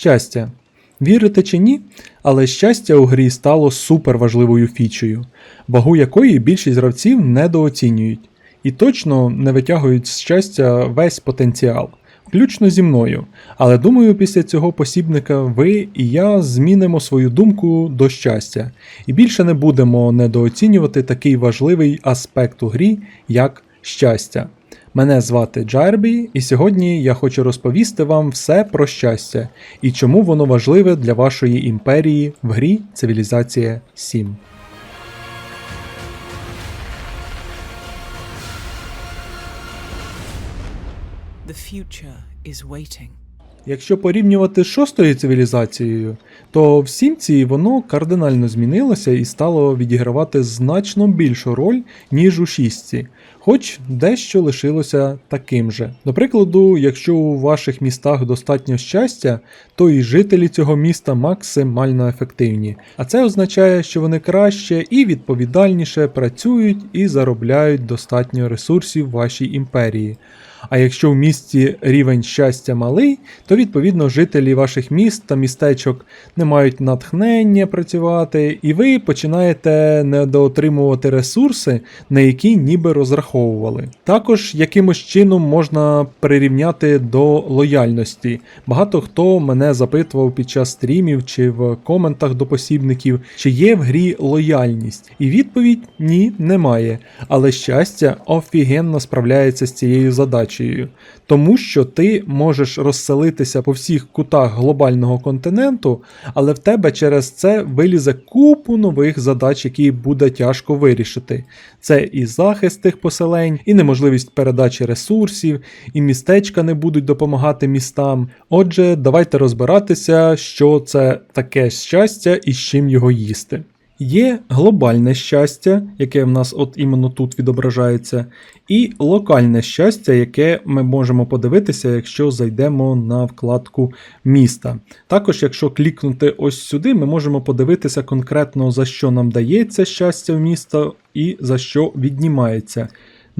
Щастя. Вірите чи ні, але щастя у грі стало суперважливою фічею, вагу якої більшість гравців недооцінюють, і точно не витягують з щастя весь потенціал, включно зі мною. Але думаю, після цього посібника ви і я змінимо свою думку до щастя, і більше не будемо недооцінювати такий важливий аспект у грі, як щастя. Мене звати Джарбі, і сьогодні я хочу розповісти вам все про щастя і чому воно важливе для вашої імперії в грі Цивілізація 7. The future is waiting. Якщо порівнювати з шостою цивілізацією, то в сімці воно кардинально змінилося і стало відігравати значно більшу роль, ніж у шістці, хоч дещо лишилося таким же. До прикладу, якщо у ваших містах достатньо щастя, то і жителі цього міста максимально ефективні. А це означає, що вони краще і відповідальніше працюють і заробляють достатньо ресурсів вашій імперії. А якщо в місті рівень щастя малий, то відповідно жителі ваших міст та містечок не мають натхнення працювати, і ви починаєте недоотримувати ресурси, на які ніби розраховували. Також якимось чином можна прирівняти до лояльності. Багато хто мене запитував під час стрімів чи в коментах до посібників, чи є в грі лояльність. І відповідь ні, немає. Але щастя офігенно справляється з цією задачею, тому що ти можеш розселитися по всіх кутах глобального континенту, але в тебе через це вилізе купу нових задач, які буде тяжко вирішити. Це і захист тих поселень, і неможливість передачі ресурсів, і містечка не будуть допомагати містам. Отже, давайте розбиратися, що це таке щастя і з чим його їсти. Є глобальне щастя, яке в нас от іменно тут відображається, і локальне щастя, яке ми можемо подивитися, якщо зайдемо на вкладку міста. Також, якщо клікнути ось сюди, ми можемо подивитися конкретно за що нам дається щастя в місто і за що віднімається.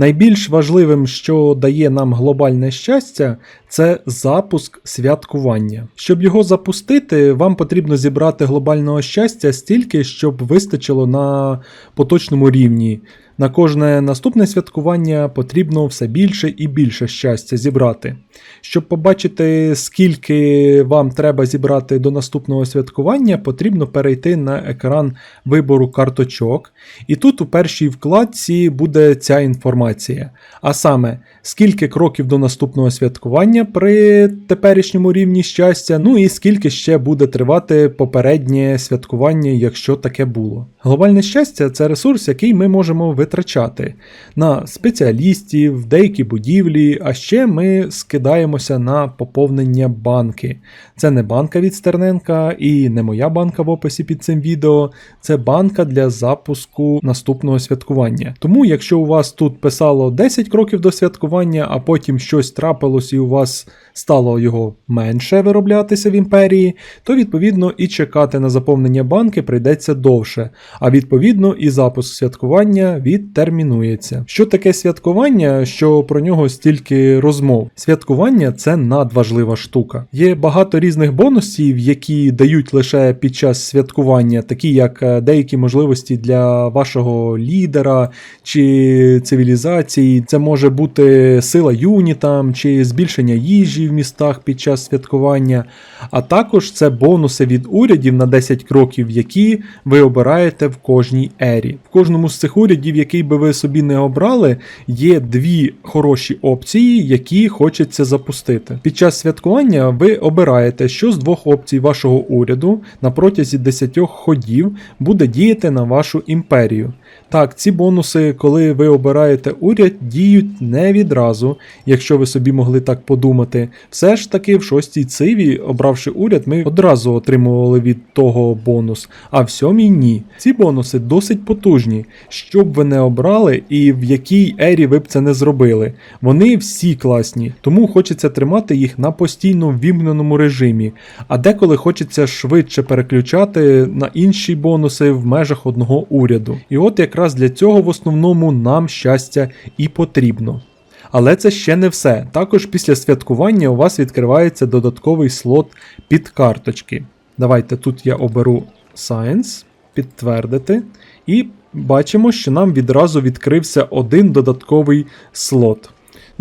Найбільш важливим, що дає нам глобальне щастя, це запуск святкування. Щоб його запустити, вам потрібно зібрати глобального щастя стільки, щоб вистачило на поточному рівні. На кожне наступне святкування потрібно все більше і більше щастя зібрати. Щоб побачити, скільки вам треба зібрати до наступного святкування, потрібно перейти на екран вибору карточок. І тут у першій вкладці буде ця інформація. А саме, скільки кроків до наступного святкування при теперішньому рівні щастя, ну і скільки ще буде тривати попереднє святкування, якщо таке було. Глобальне щастя це ресурс, який ми можемо витрачати на спеціалістів, деякі будівлі, а ще ми скидаємося на поповнення банки. Це не банка від Стерненка і не моя банка в описі під цим відео, це банка для запуску наступного святкування. Тому, якщо у вас тут писало 10 кроків до святкування, а потім щось трапилось і у вас стало його менше вироблятися в імперії, то відповідно і чекати на заповнення банки прийдеться довше, а відповідно і запуск святкування відтермінується. Що таке святкування, що про нього стільки розмов? Святкування це надважлива штука. Є багато різних бонусів, які дають лише під час святкування, такі як е, деякі можливості для вашого лідера чи цивілізації. Це може бути сила юнітам чи збільшення їжі в містах під час святкування. А також це бонуси від урядів на 10 кроків, які ви обираєте в кожній ері. В кожному з цих урядів, який би ви собі не обрали, є дві хороші опції, які хочеться запустити. Під час святкування ви обираєте, що з двох опцій вашого уряду на протязі 10 ходів буде діяти на вашу імперію. Так, ці бонуси, коли ви обираєте уряд, діють не відразу, якщо ви собі могли так подумати. Все ж таки в шостій циві, обравши уряд, ми одразу отримували від того бонус, а в сьомій ні. Ці бонуси досить потужні, що б ви не обрали і в якій ері ви б це не зробили. Вони всі класні, тому хочеться тримати їх на постійно ввімкненому режимі, а деколи хочеться швидше переключати на інші бонуси в межах одного уряду. І от якраз для цього в основному нам щастя і потрібно. Але це ще не все. Також після святкування у вас відкривається додатковий слот під карточки. Давайте тут я оберу Science, підтвердити, і бачимо, що нам відразу відкрився один додатковий слот.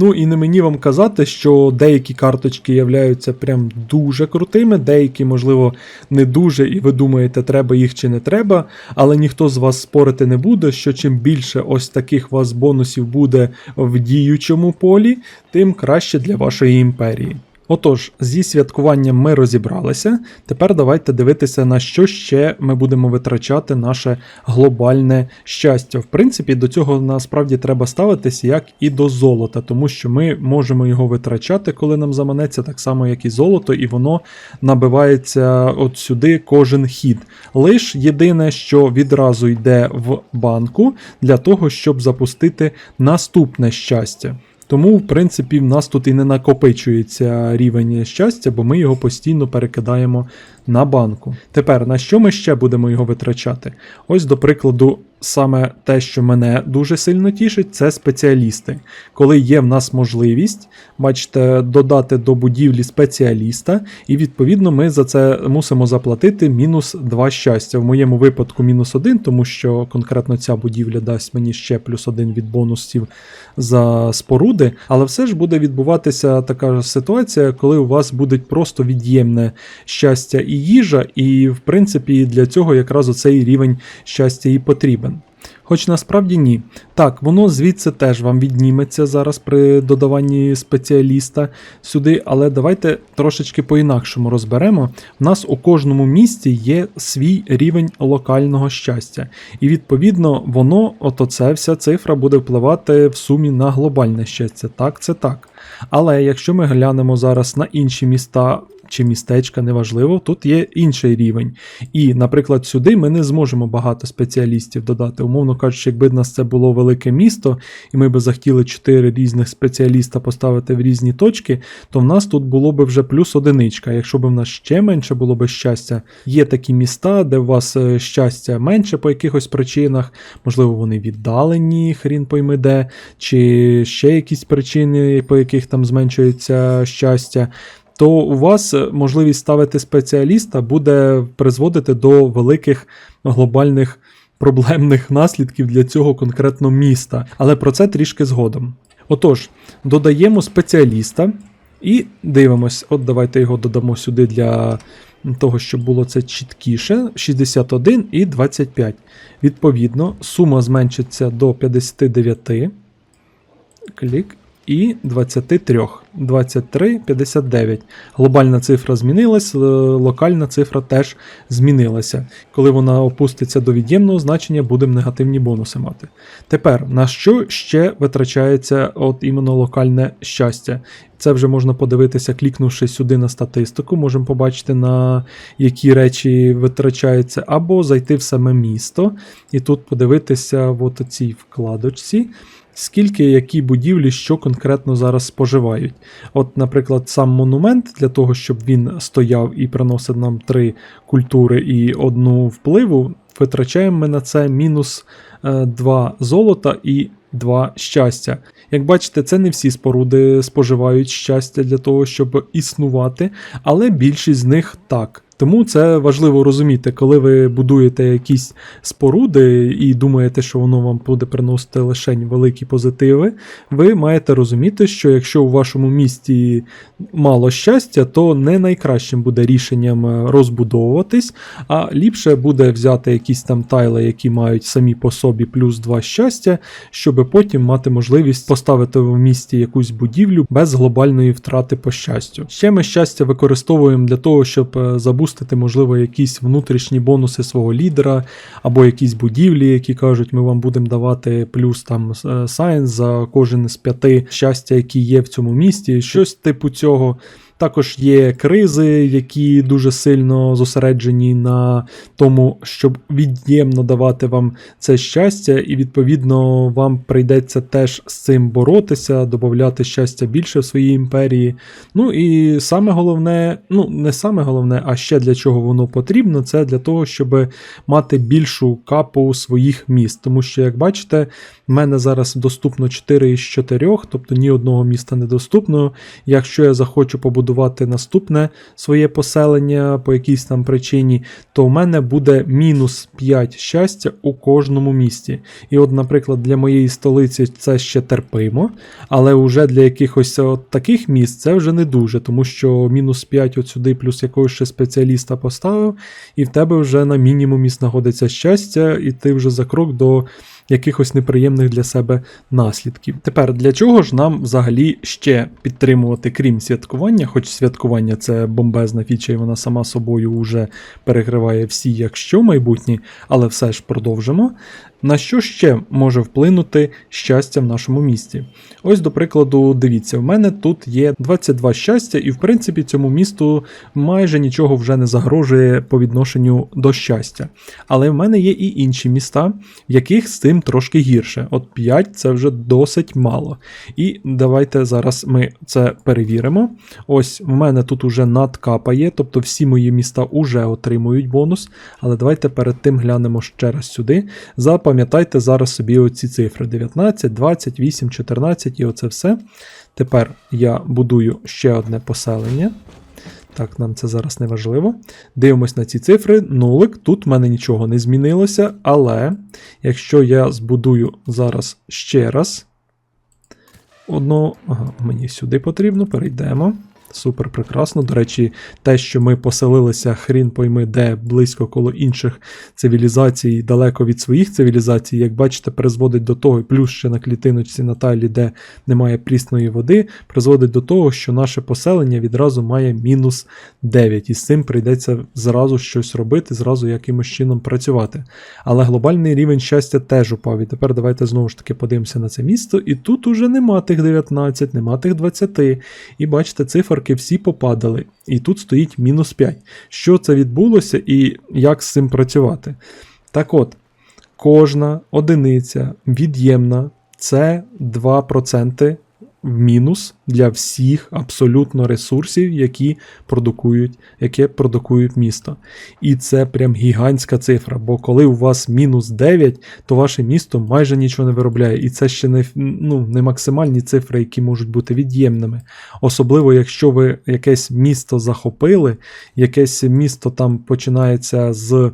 Ну і не мені вам казати, що деякі карточки являються прям дуже крутими, деякі, можливо, не дуже, і ви думаєте, треба їх чи не треба, але ніхто з вас спорити не буде, що чим більше ось таких вас бонусів буде в діючому полі, тим краще для вашої імперії. Отож, зі святкуванням ми розібралися. Тепер давайте дивитися, на що ще ми будемо витрачати наше глобальне щастя. В принципі, до цього насправді треба ставитися як і до золота, тому що ми можемо його витрачати, коли нам заманеться, так само, як і золото, і воно набивається от сюди кожен хід. Лиш єдине, що відразу йде в банку для того, щоб запустити наступне щастя. Тому, в принципі, в нас тут і не накопичується рівень щастя, бо ми його постійно перекидаємо на банку. Тепер на що ми ще будемо його витрачати? Ось, до прикладу, саме те, що мене дуже сильно тішить, це спеціалісти. Коли є в нас можливість, бачите, додати до будівлі спеціаліста, і відповідно ми за це мусимо заплатити мінус 2 щастя. В моєму випадку мінус 1, тому що конкретно ця будівля дасть мені ще плюс 1 від бонусів за споруди, але все ж буде відбуватися така ситуація, коли у вас буде просто від'ємне щастя і їжа, і в принципі для цього якраз оцей рівень щастя і потрібен. Хоч насправді ні. Так, воно звідси теж вам відніметься зараз при додаванні спеціаліста сюди, але давайте трошечки по-інакшому розберемо. У нас у кожному місті є свій рівень локального щастя. І відповідно воно, ото це вся цифра буде впливати в сумі на глобальне щастя. Так, це так. Але якщо ми глянемо зараз на інші міста. Чи містечка, неважливо, тут є інший рівень. І, наприклад, сюди ми не зможемо багато спеціалістів додати. Умовно кажучи, якби в нас це було велике місто, і ми би захотіли 4 різних спеціаліста поставити в різні точки, то в нас тут було би вже плюс одиничка. Якщо б в нас ще менше було би щастя, є такі міста, де у вас е, щастя менше по якихось причинах, можливо, вони віддалені, хрін пойми де, чи ще якісь причини, по яких там зменшується щастя то у вас е, можливість ставити спеціаліста буде призводити до великих глобальних проблемних наслідків для цього конкретно міста. Але про це трішки згодом. Отож, додаємо спеціаліста і дивимось. От давайте його додамо сюди для того, щоб було це чіткіше. 61 і 25. Відповідно, сума зменшиться до 59. Клік і 23. 23, 59. Глобальна цифра змінилась, е, локальна цифра теж змінилася. Коли вона опуститься до від'ємного значення, будемо негативні бонуси мати. Тепер, на що ще витрачається от іменно локальне щастя? Це вже можна подивитися, клікнувши сюди на статистику, можемо побачити, на які речі витрачаються, або зайти в саме місто і тут подивитися в цій вкладочці скільки які будівлі що конкретно зараз споживають. От, наприклад, сам монумент для того, щоб він стояв і приносив нам три культури і одну впливу, витрачаємо ми на це мінус 2 золота і 2 щастя. Як бачите, це не всі споруди споживають щастя для того, щоб існувати, але більшість з них так. Тому це важливо розуміти, коли ви будуєте якісь споруди і думаєте, що воно вам буде приносити лише великі позитиви. Ви маєте розуміти, що якщо у вашому місті мало щастя, то не найкращим буде рішенням е, розбудовуватись, а ліпше буде взяти якісь там тайли, які мають самі по собі плюс 2 щастя, щоб потім мати можливість поставити в місті якусь будівлю без глобальної втрати по щастю. Ще ми щастя використовуємо для того, щоб е, забустити можливо, якісь внутрішні бонуси свого лідера, або якісь будівлі, які кажуть, ми вам будемо давати плюс там сайенс за кожен з п'яти щастя, які є в цьому місті, щось типу цього. Також є кризи, які дуже сильно зосереджені на тому, щоб від'ємно давати вам це щастя, і відповідно вам прийдеться теж з цим боротися, додати щастя більше в своїй імперії. Ну і саме головне, ну не саме головне, а ще для чого воно потрібно, це для того, щоб мати більшу капу своїх міст. Тому що, як бачите, в мене зараз доступно 4 із 4, тобто ні одного міста не доступно. Якщо я захочу побудувати наступне своє поселення по якійсь там причині, то в мене буде мінус 5 щастя у кожному місті. І от, наприклад, для моєї столиці це ще терпимо, але вже для якихось от таких міст це вже не дуже, тому що мінус 5 от сюди, плюс якогось ще спеціаліста поставив, і в тебе вже на мінімумі знаходиться щастя, і ти вже за крок до якихось неприємних для себе наслідків. Тепер для чого ж нам взагалі ще підтримувати, крім святкування, хоч святкування це бомбезна фіча, і вона сама собою вже перекриває всі, якщо майбутні, але все ж продовжимо. На що ще може вплинути щастя в нашому місті? Ось, до прикладу, дивіться, в мене тут є 22 щастя, і в принципі цьому місту майже нічого вже не загрожує по відношенню до щастя. Але в мене є і інші міста, в яких з цим трошки гірше. От 5 це вже досить мало. І давайте зараз ми це перевіримо. Ось в мене тут уже надкапає, тобто всі мої міста вже отримують бонус. Але давайте перед тим глянемо ще раз сюди. Запам'ятайте зараз собі оці цифри: 19, 28, 14 і оце все. Тепер я будую ще одне поселення. Так, нам це зараз не важливо. Дивимось на ці цифри. Нулик. Тут в мене нічого не змінилося, але якщо я збудую зараз ще раз. Одну, ага, мені сюди потрібно, перейдемо. Супер прекрасно. До речі, те, що ми поселилися хрін пойми, де близько коло інших цивілізацій, далеко від своїх цивілізацій, як бачите, призводить до того, плюс ще на клітиночці Наталі, де немає прісної води, призводить до того, що наше поселення відразу має мінус 9. І з цим прийдеться зразу щось робити, зразу якимось чином працювати. Але глобальний рівень щастя теж упав. І тепер давайте знову ж таки подивимося на це місто. І тут уже нема тих 19, нема тих 20. І бачите, циферки всі попадали. І тут стоїть мінус 5. Що це відбулося і як з цим працювати? Так от, кожна одиниця від'ємна це 2% в мінус для всіх абсолютно ресурсів, які продукують, яке продукують місто. І це прям гігантська цифра, бо коли у вас мінус 9, то ваше місто майже нічого не виробляє. І це ще не, ну, не максимальні цифри, які можуть бути від'ємними. Особливо, якщо ви якесь місто захопили, якесь місто там починається з.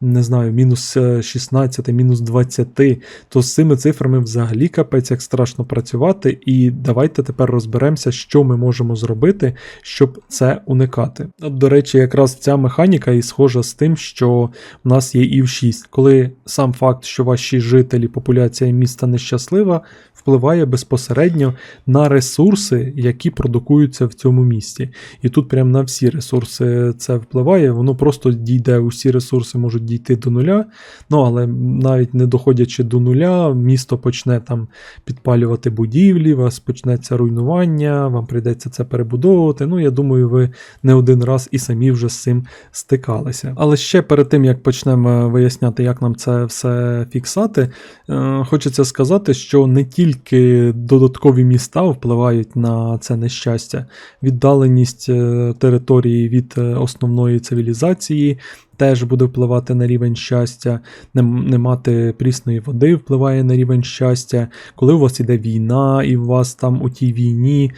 Не знаю, мінус е, 16, мінус 20, то з цими цифрами взагалі капець як страшно працювати. І давайте тепер розберемося, що ми можемо зробити, щоб це уникати. До речі, якраз ця механіка і схожа з тим, що в нас є ів 6 коли сам факт, що ваші жителі, популяція міста нещаслива, впливає безпосередньо на ресурси, які продукуються в цьому місті. І тут прямо на всі ресурси це впливає, воно просто дійде, усі ресурси можуть дійти до нуля. Ну але навіть не доходячи до нуля, місто почне там підпалювати будівлі, у вас почнеться руйнування, вам прийдеться це перебудовувати. Ну, я думаю, ви не один раз і самі вже з цим стикалися. Але ще перед тим як почнемо виясняти, як нам це все фіксати, е, хочеться сказати, що не тільки додаткові міста впливають на це нещастя, віддаленість е, території від е, основної цивілізації. Теж буде впливати на рівень щастя, не, не мати прісної води впливає на рівень щастя. Коли у вас іде війна, і у вас там у тій війні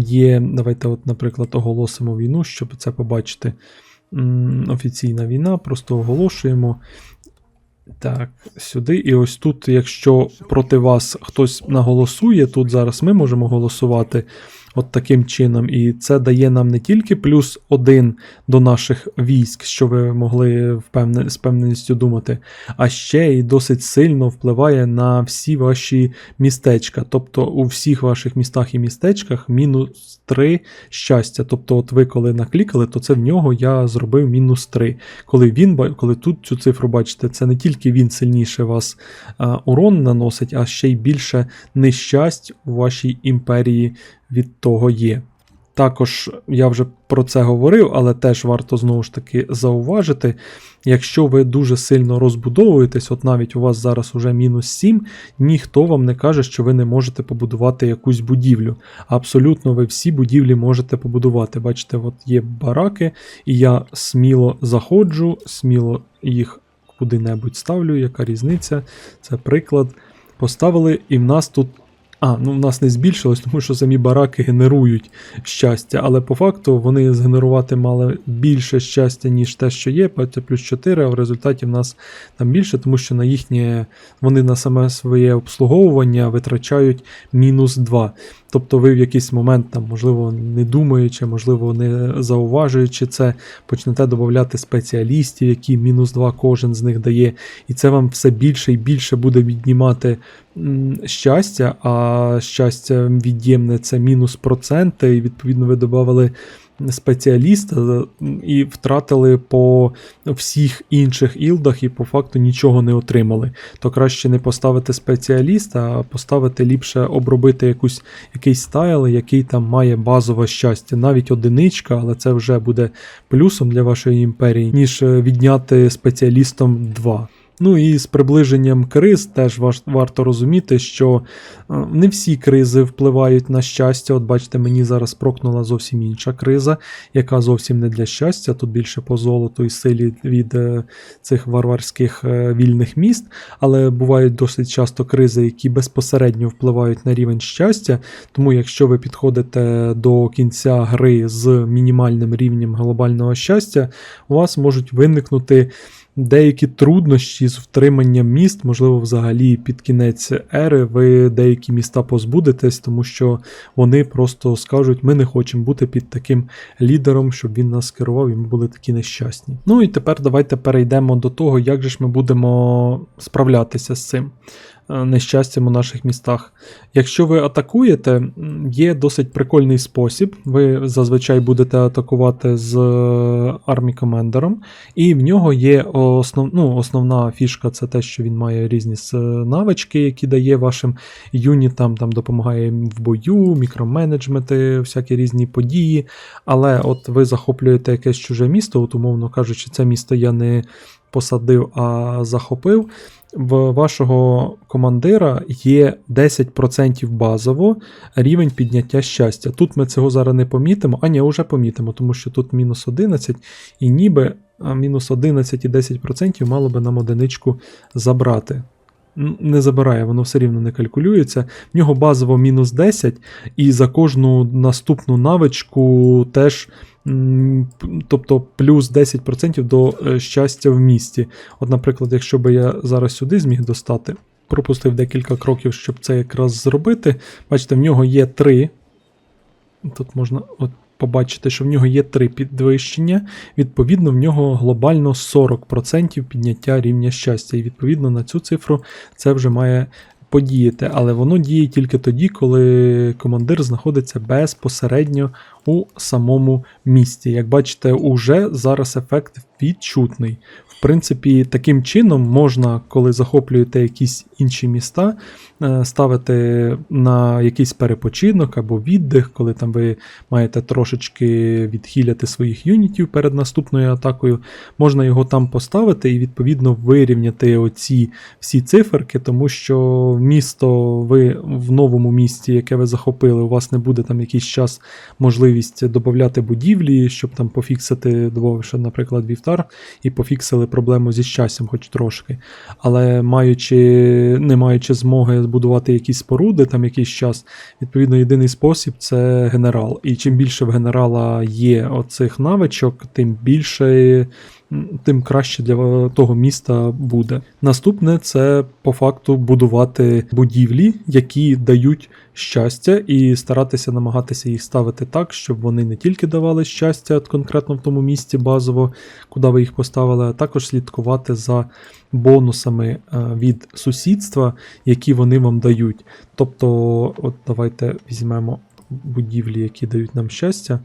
є. Давайте, от, наприклад, оголосимо війну, щоб це побачити. Офіційна війна, просто оголошуємо. Так, сюди. І ось тут, якщо проти вас хтось наголосує, тут зараз ми можемо голосувати от таким чином. І це дає нам не тільки плюс один до наших військ, що ви могли впевне, з певненістю думати, а ще й досить сильно впливає на всі ваші містечка. Тобто у всіх ваших містах і містечках мінус 3 щастя. Тобто, от ви коли наклікали, то це в нього я зробив мінус 3. Коли він, коли тут цю цифру бачите, це не тільки він сильніше вас урон наносить, а ще й більше нещасть у вашій імперії від того є. Також я вже про це говорив, але теж варто знову ж таки зауважити. Якщо ви дуже сильно розбудовуєтесь, от навіть у вас зараз уже мінус 7, ніхто вам не каже, що ви не можете побудувати якусь будівлю. Абсолютно ви всі будівлі можете побудувати. Бачите, от є бараки, і я сміло заходжу, сміло їх куди-небудь ставлю, яка різниця. Це приклад. Поставили, і в нас тут. А, ну в нас не збільшилось, тому що самі бараки генерують щастя, але по факту вони згенерувати мали більше щастя, ніж те, що є, Це плюс 4, а в результаті в нас там більше, тому що на їхнє вони на саме своє обслуговування витрачають мінус 2. Тобто ви в якийсь момент, там, можливо, не думаючи, можливо, не зауважуючи це, почнете додати спеціалістів, які мінус 2 кожен з них дає, і це вам все більше і більше буде віднімати щастя, а щастя від'ємне це мінус проценти, і відповідно ви додали спеціаліста і втратили по всіх інших ілдах і по факту нічого не отримали. То краще не поставити спеціаліста, а поставити ліпше обробити якусь, якийсь стайл, який там має базове щастя. Навіть одиничка, але це вже буде плюсом для вашої імперії, ніж відняти спеціалістом 2. Ну і з приближенням криз теж варто розуміти, що е, не всі кризи впливають на щастя. От бачите, мені зараз прокнула зовсім інша криза, яка зовсім не для щастя, тут більше по золоту і силі від е, цих варварських е, вільних міст, але бувають досить часто кризи, які безпосередньо впливають на рівень щастя. Тому, якщо ви підходите до кінця гри з мінімальним рівнем глобального щастя, у вас можуть виникнути деякі труднощі з втриманням міст, можливо, взагалі під кінець ери ви деякі міста позбудетесь, тому що вони просто скажуть, ми не хочемо бути під таким лідером, щоб він нас керував, і ми були такі нещасні. Ну і тепер давайте перейдемо до того, як же ж ми будемо справлятися з цим. Е, Нещастям у наших містах. Якщо ви атакуєте, є досить прикольний спосіб. Ви зазвичай будете атакувати з армі комендером, і в нього є основ, ну, основна фішка це те, що він має різні навички, які дає вашим юнітам, там допомагає в бою, мікроменеджменти, всякі різні події. Але от ви захоплюєте якесь чуже місто, от умовно кажучи, це місто я не посадив, а захопив. В вашого командира є 10% базово рівень підняття щастя. Тут ми цього зараз не помітимо, а ні, вже помітимо, тому що тут мінус 11, і ніби мінус 11 і 10% мало би нам одиничку забрати. Не забирає, воно все рівно не калькулюється. В нього базово мінус 10, і за кожну наступну навичку теж. Тобто плюс 10% до е, щастя в місті. От, наприклад, якщо би я зараз сюди зміг достати, пропустив декілька кроків, щоб це якраз зробити. Бачите, в нього є три. Тут можна от побачити, що в нього є три підвищення. Відповідно, в нього глобально 40% підняття рівня щастя. І відповідно на цю цифру це вже має подіяти. Але воно діє тільки тоді, коли командир знаходиться безпосередньо у самому місті. Як бачите, уже зараз ефект відчутний. В принципі, таким чином можна, коли захоплюєте якісь інші міста, ставити на якийсь перепочинок або віддих, коли там ви маєте трошечки відхиляти своїх юнітів перед наступною атакою. Можна його там поставити і відповідно вирівняти оці всі циферки, тому що місто ви в новому місті, яке ви захопили, у вас не буде там якийсь час можливість додати будівлі, щоб там пофіксити, додавши, наприклад, вівтар, і пофіксили проблему зі щастям, хоч трошки. Але маючи, не маючи змоги збудувати якісь споруди, там якийсь час, відповідно, єдиний спосіб це генерал. І чим більше в генерала є оцих навичок, тим більше. Тим краще для того міста буде. Наступне це по факту будувати будівлі, які дають щастя, і старатися намагатися їх ставити так, щоб вони не тільки давали щастя конкретно в тому місці базово, куди ви їх поставили, а також слідкувати за бонусами е, від сусідства, які вони вам дають. Тобто, от давайте візьмемо будівлі, які дають нам щастя.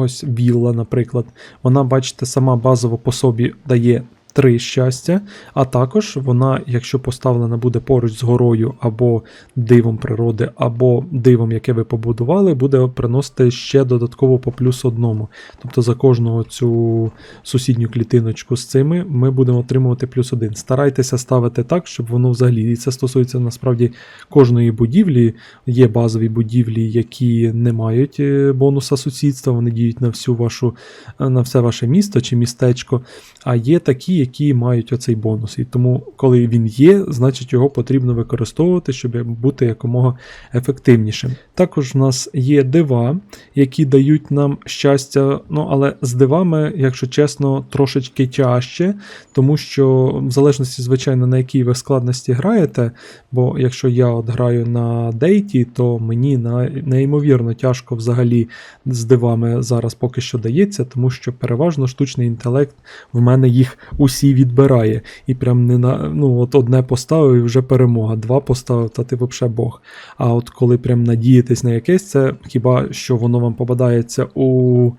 Ось вілла, наприклад. Вона, бачите, сама базово по собі дає 3 щастя, а також вона, якщо поставлена буде поруч з горою або дивом природи, або дивом, яке ви побудували, буде приносити ще додатково по плюс одному. Тобто за кожного цю сусідню клітиночку з цими ми будемо отримувати плюс один. Старайтеся ставити так, щоб воно взагалі, і це стосується насправді кожної будівлі. Є базові будівлі, які не мають е, бонуса сусідства, вони діють на всю вашу, е, на все ваше місто чи містечко. А є такі, які мають оцей бонус. І тому, коли він є, значить його потрібно використовувати, щоб бути якомога ефективнішим. Також в нас є дива, які дають нам щастя, ну але з дивами, якщо чесно, трошечки тяжче, тому що в залежності, звичайно, на якій ви складності граєте, бо якщо я от граю на дейті, то мені неймовірно тяжко взагалі з дивами зараз поки що дається, тому що переважно штучний інтелект в мене їх усі відбирає. І прям не на ну от одне поставив і вже перемога, два поставив, та ти взагалі Бог. А от коли прям надіятись на якесь, це хіба що воно вам попадається у.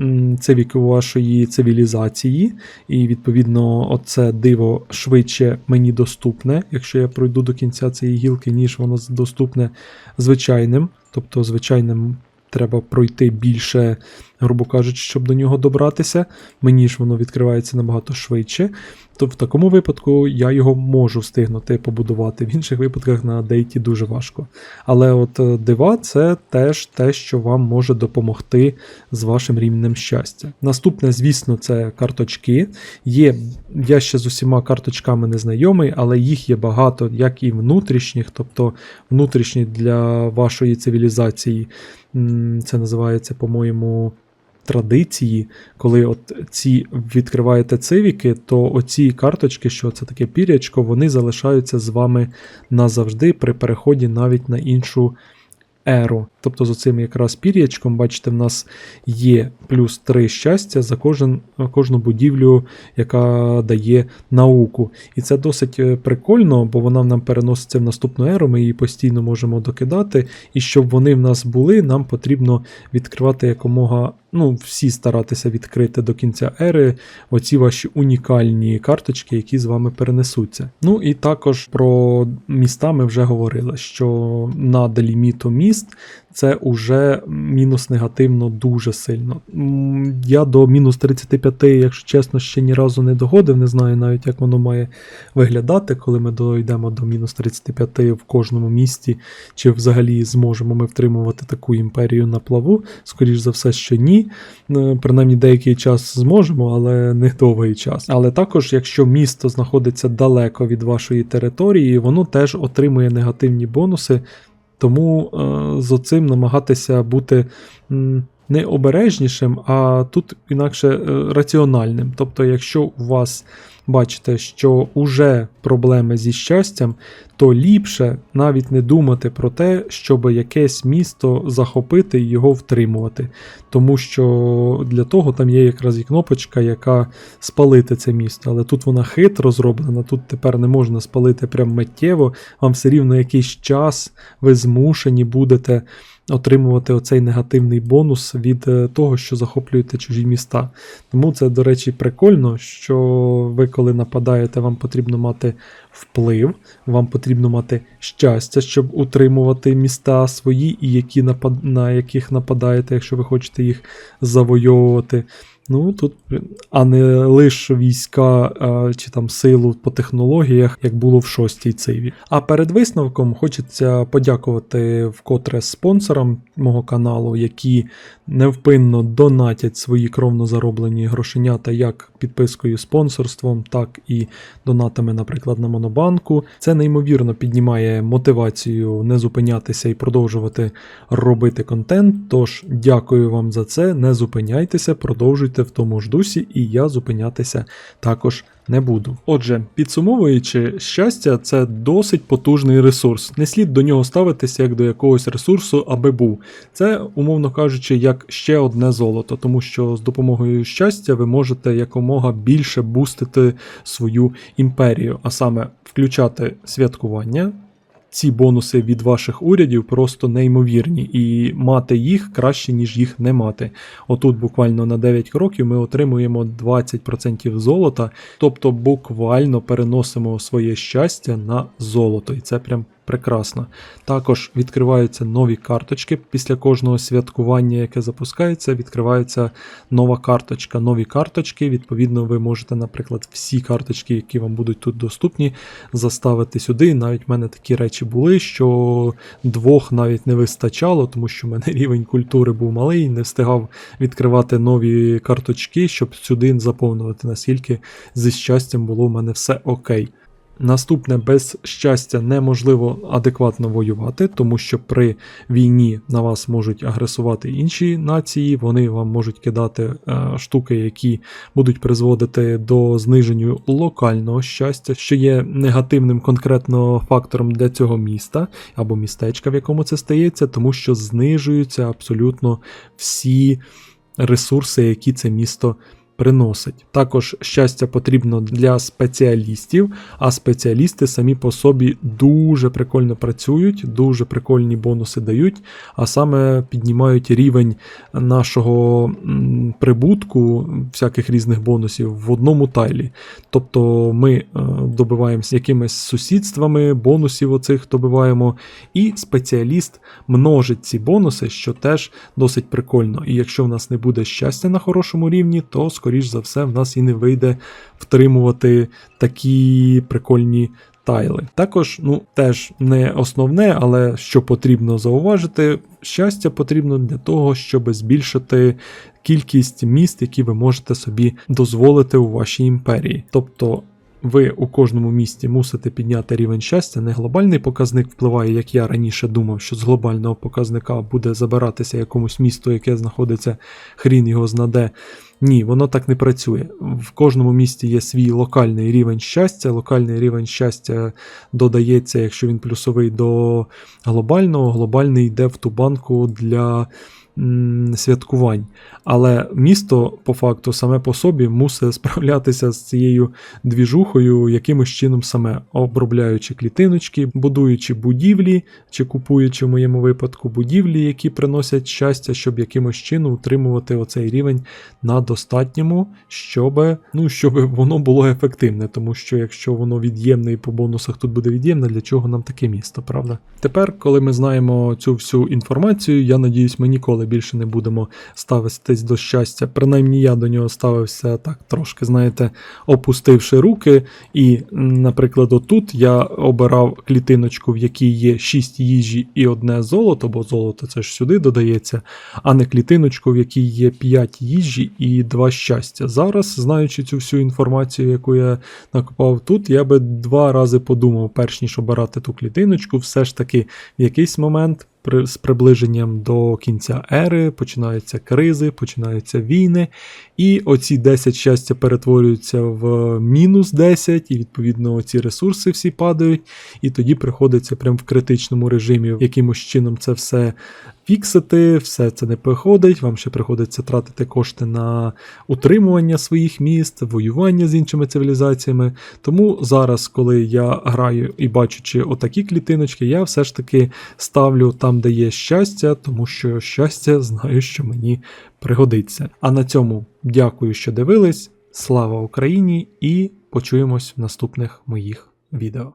м, Цивіку вашої цивілізації, і відповідно, оце диво швидше мені доступне, якщо я пройду до кінця цієї гілки, ніж воно доступне звичайним. Тобто, звичайним треба пройти більше, грубо кажучи, щоб до нього добратися. Мені ж воно відкривається набагато швидше. То в такому випадку я його можу встигнути побудувати. В інших випадках на дейті дуже важко. Але от е, дива це теж те, що вам може допомогти з вашим рівнем щастя. Наступне, звісно, це карточки. Є, я ще з усіма карточками не знайомий, але їх є багато, як і внутрішніх, тобто внутрішні для вашої цивілізації. Це називається, по-моєму, традиції, коли от ці відкриваєте цивіки, то оці карточки, що це таке пірячко, вони залишаються з вами назавжди при переході навіть на іншу еру. Тобто з цим якраз пір'ячком, бачите, в нас є плюс 3 щастя за кожен, кожну будівлю, яка дає науку. І це досить е, прикольно, бо вона нам переноситься в наступну еру, ми її постійно можемо докидати. І щоб вони в нас були, нам потрібно відкривати якомога. Ну, всі старатися відкрити до кінця ери оці ваші унікальні карточки, які з вами перенесуться. Ну і також про міста ми вже говорили, що над лімітом міст це уже мінус негативно дуже сильно. Я до мінус 35, якщо чесно, ще ні разу не догодив, не знаю навіть, як воно має виглядати, коли ми дійдемо до мінус 35 в кожному місті, чи взагалі зможемо ми втримувати таку імперію на плаву. Скоріш за все, що ні. Е, Принаймні деякий час зможемо, але не довгий час. Але також, якщо місто знаходиться далеко від вашої території, воно теж отримує негативні бонуси. Тому е, з оцим намагатися бути не обережнішим, а тут інакше е, раціональним. Тобто, якщо у вас бачите, що уже проблеми зі щастям, то ліпше навіть не думати про те, щоб якесь місто захопити і його втримувати. Тому що для того там є якраз і кнопочка, яка спалити це місто. Але тут вона хитро зроблена, тут тепер не можна спалити прям миттєво, вам все рівно якийсь час ви змушені будете отримувати оцей негативний бонус від е, того, що захоплюєте чужі міста. Тому це, до речі, прикольно, що ви, коли нападаєте, вам потрібно мати вплив, вам потрібно мати щастя, щоб утримувати міста свої, і які на яких нападаєте, якщо ви хочете їх завойовувати. Ну тут, а не лише війська а, чи там силу по технологіях, як було в шостій циві. А перед висновком хочеться подякувати вкотре спонсорам мого каналу, які невпинно донатять свої кровно зароблені грошенята як підпискою спонсорством, так і донатами, наприклад, на Монобанку. Це неймовірно піднімає мотивацію не зупинятися і продовжувати робити контент. Тож дякую вам за це. Не зупиняйтеся, продовжуйте в тому ж дусі, і я зупинятися також не буду. Отже, підсумовуючи, щастя це досить потужний ресурс. Не слід до нього ставитися як до якогось ресурсу, аби був. Це, умовно кажучи, як ще одне золото, тому що з допомогою щастя ви можете якомога більше бустити свою імперію, а саме включати святкування. Ці бонуси від ваших урядів просто неймовірні, і мати їх краще, ніж їх не мати. Отут буквально на 9 кроків ми отримуємо 20% золота, тобто буквально переносимо своє щастя на золото, і це прям прекрасно. Також відкриваються нові карточки після кожного святкування, яке запускається, відкривається нова карточка. Нові карточки, відповідно, ви можете, наприклад, всі карточки, які вам будуть тут доступні, заставити сюди. Навіть в мене такі речі були, що двох навіть не вистачало, тому що в мене рівень культури був малий, не встигав відкривати нові карточки, щоб сюди заповнювати, наскільки зі щастям було в мене все окей. Наступне без щастя неможливо адекватно воювати, тому що при війні на вас можуть агресувати інші нації, вони вам можуть кидати е, штуки, які будуть призводити до зниження локального щастя, що є негативним конкретно фактором для цього міста або містечка, в якому це стається, тому що знижуються абсолютно всі ресурси, які це місто приносить. Також щастя потрібно для спеціалістів, а спеціалісти самі по собі дуже прикольно працюють, дуже прикольні бонуси дають, а саме піднімають рівень нашого прибутку, всяких різних бонусів в одному тайлі. Тобто ми е, добиваємося якимись сусідствами, бонусів оцих добиваємо, і спеціаліст множить ці бонуси, що теж досить прикольно. І якщо в нас не буде щастя на хорошому рівні, то скоріш за все в нас і не вийде втримувати такі прикольні. Тайли. Також, ну, теж не основне, але що потрібно зауважити, щастя потрібно для того, щоб збільшити кількість міст, які ви можете собі дозволити у вашій імперії. Тобто ви у кожному місті мусите підняти рівень щастя. Не глобальний показник впливає, як я раніше думав, що з глобального показника буде забиратися якомусь місту, яке знаходиться хрін його знаде. Ні, воно так не працює. В кожному місті є свій локальний рівень щастя. Локальний рівень щастя додається, якщо він плюсовий до глобального. Глобальний йде в ту банку для святкувань. Але місто, по факту, саме по собі мусить справлятися з цією двіжухою якимось чином саме, обробляючи клітиночки, будуючи будівлі, чи купуючи в моєму випадку будівлі, які приносять щастя, щоб якимось чином утримувати оцей рівень на достатньому, щоб, ну, щоб воно було ефективне. Тому що якщо воно від'ємне і по бонусах тут буде від'ємне, для чого нам таке місто, правда? Тепер, коли ми знаємо цю всю інформацію, я надіюсь, ми ніколи більше не будемо ставитись до щастя. Принаймні я до нього ставився так трошки, знаєте, опустивши руки. І, наприклад, отут я обирав клітиночку, в якій є 6 їжі і одне золото, бо золото це ж сюди додається, а не клітиночку, в якій є 5 їжі і 2 щастя. Зараз, знаючи цю всю інформацію, яку я накопав тут, я би два рази подумав, перш ніж обирати ту клітиночку, все ж таки в якийсь момент. З приближенням до кінця ери починаються кризи, починаються війни, і оці 10 щастя перетворюються в мінус 10, і відповідно ці ресурси всі падають. І тоді приходиться прям в критичному режимі якимось чином це все фіксити, все це не приходить, вам ще приходиться тратити кошти на утримування своїх міст, воювання з іншими цивілізаціями. Тому зараз, коли я граю і бачучи отакі клітиночки, я все ж таки ставлю там, де є щастя, тому що щастя знаю, що мені пригодиться. А на цьому дякую, що дивились. Слава Україні! І почуємось в наступних моїх відео.